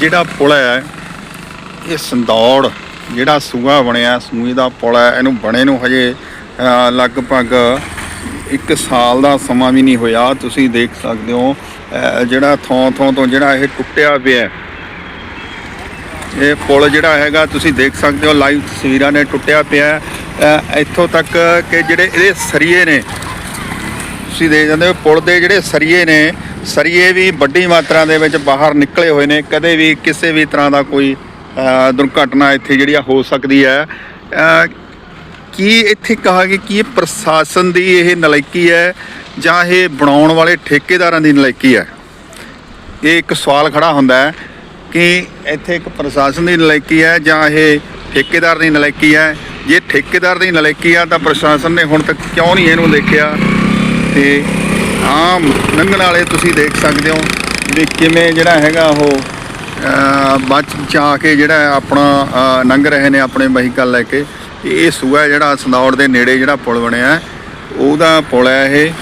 ਜਿਹੜਾ ਪੁਲ ਹੈ, ਇਹ ਸੰਦੌੜ ਜਿਹੜਾ ਸੂਆ ਬਣਿਆ, ਸੂਏ ਦਾ ਪੁਲ ਹੈ, ਇਹਨੂੰ ਬਣੇ ਨੂੰ ਹਜੇ ਲਗਭਗ ਇੱਕ ਸਾਲ ਦਾ ਸਮਾਂ ਵੀ ਨਹੀਂ ਹੋਇਆ। ਤੁਸੀਂ ਦੇਖ ਸਕਦੇ ਹੋ ਜਿਹੜਾ ਥੋਂ ਥੋਂ ਤੋਂ ਜਿਹੜਾ ਇਹ ਟੁੱਟਿਆ ਪਿਆ ਇਹ ਪੁਲ ਜਿਹੜਾ ਹੈਗਾ, ਤੁਸੀਂ ਦੇਖ ਸਕਦੇ ਹੋ, ਲਾਈਵ ਤਸਵੀਰਾਂ ਨੇ ਟੁੱਟਿਆ ਪਿਆ ਇੱਥੋਂ ਤੱਕ ਕਿ ਜਿਹੜੇ ਇਹਦੇ ਸਰੀਏ ਨੇ ਤੁਸੀਂ ਦੇਖ ਜਾਂਦੇ ਹੋ, ਪੁਲ ਦੇ ਜਿਹੜੇ ਸਰੀਏ ਨੇ, ਸਰੀਏ ਵੀ ਵੱਡੀ ਮਾਤਰਾ ਦੇ ਵਿੱਚ ਬਾਹਰ ਨਿਕਲੇ ਹੋਏ ਨੇ। ਕਦੇ ਵੀ ਕਿਸੇ ਵੀ ਤਰ੍ਹਾਂ ਦਾ ਕੋਈ ਦੁਰਘਟਨਾ ਇੱਥੇ ਜਿਹੜੀ ਆ ਹੋ ਸਕਦੀ ਹੈ। ਕੀ ਇੱਥੇ ਕਹਾਂਗੇ ਕਿ ਕੀ ਇਹ ਪ੍ਰਸ਼ਾਸਨ ਦੀ ਇਹ ਨਲਾਇਕੀ ਹੈ ਜਾਂ ਇਹ ਬਣਾਉਣ ਵਾਲੇ ਠੇਕੇਦਾਰਾਂ ਦੀ ਨਲਾਇਕੀ ਹੈ? ਇਹ ਇੱਕ ਸਵਾਲ ਖੜਾ ਹੁੰਦਾ ਹੈ ਕਿ ਇੱਥੇ ਇੱਕ ਪ੍ਰਸ਼ਾਸਨ ਦੀ ਨਲਾਇਕੀ ਹੈ ਜਾਂ ਇਹ ਠੇਕੇਦਾਰ ਦੀ ਨਲਾਇਕੀ ਹੈ? ਜੇ ਠੇਕੇਦਾਰ ਦੀ ਨਲਾਇਕੀ ਆ ਤਾਂ ਪ੍ਰਸ਼ਾਸਨ ਨੇ ਹੁਣ ਤੱਕ ਕਿਉਂ ਨਹੀਂ ਇਹਨੂੰ ਦੇਖਿਆ? ਤੇ ਆਮ ਲੰਘਣ ਵਾਲੇ ਤੁਸੀਂ ਦੇਖ ਸਕਦੇ ਹੋ ਵੀ ਕਿਵੇਂ ਜਿਹੜਾ ਹੈਗਾ ਉਹ ਬਚ ਬਚਾ ਕੇ ਜਿਹੜਾ ਆਪਣਾ ਲੰਘ ਰਹੇ ਨੇ ਆਪਣੇ ਵਹੀਕਲ ਲੈ ਕੇ। ਇਹ ਸੂਆ ਜਿਹੜਾ ਸੰਦੌੜ ਦੇ ਨੇੜੇ ਜਿਹੜਾ ਪੁਲ ਬਣਿਆ, ਉਹਦਾ ਪੁਲ ਹੈ ਇਹ।